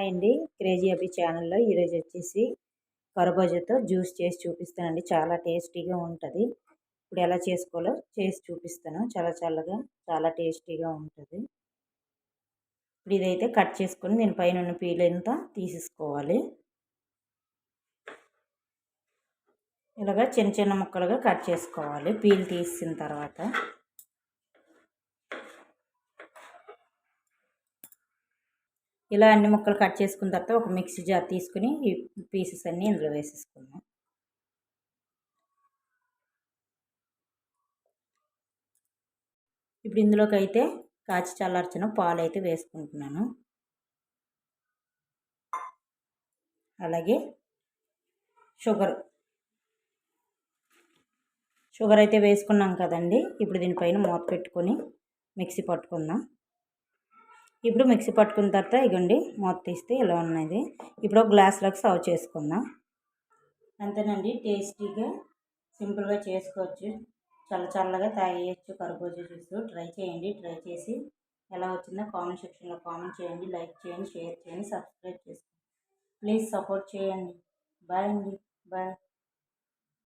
Hi అండి. Crazy అబ్బి ఛానల్లో ఈరోజు వచ్చేసి కర్బూజాతో జ్యూస్ చేసి చూపిస్తానండి. చాలా టేస్టీగా ఉంటుంది. ఇప్పుడు ఎలా చేసుకోవాలో చేసి చూపిస్తాను. చాలా చల్లగా చాలా టేస్టీగా ఉంటుంది. ఇప్పుడు ఇదైతే కట్ చేసుకొని దీని పైన ఉన్న పీల్ అంతా తీసేసుకోవాలి. ఇలాగా చిన్న చిన్న ముక్కలుగా కట్ చేసుకోవాలి. పీల్ తీసిన తర్వాత. ఇలా అన్ని ముక్కలు కట్ చేసుకున్న తర్వాత ఒక మిక్సీ జార్ తీసుకుని ఈ పీసెస్ అన్నీ ఇందులో వేసేసుకుందాం. ఇప్పుడు ఇందులోకి అయితే కాచి చల్లార్చిన పాలు అయితే వేసుకుంటున్నాను. అలాగే షుగర్. షుగర్ అయితే వేసుకున్నాం కదండి. ఇప్పుడు దీనిపైన మూత పెట్టుకొని మిక్సీ పట్టుకుందాం. ఇప్పుడు మిక్సీ పట్టుకున్న తర్వాత ఇగండి మూత తీస్తే ఇలా ఉన్నది. ఇప్పుడు ఒక గ్లాస్లోకి సర్వ్ చేసుకుందాం. అంతేనండి టేస్టీగా సింపుల్గా చేసుకోవచ్చు. చల్ల చల్లగా తాగేయచ్చు కర్బూజా జ్యూస్. ట్రై చేయండి ట్రై చేసి ఎలా వచ్చిందో కామెంట్ సెక్షన్లో కామెంట్ చేయండి లైక్ చేయండి షేర్ చేయండి సబ్స్క్రైబ్ చేసుకోండి. ప్లీజ్ సపోర్ట్ చేయండి. బాయ్ అండి బాయ్.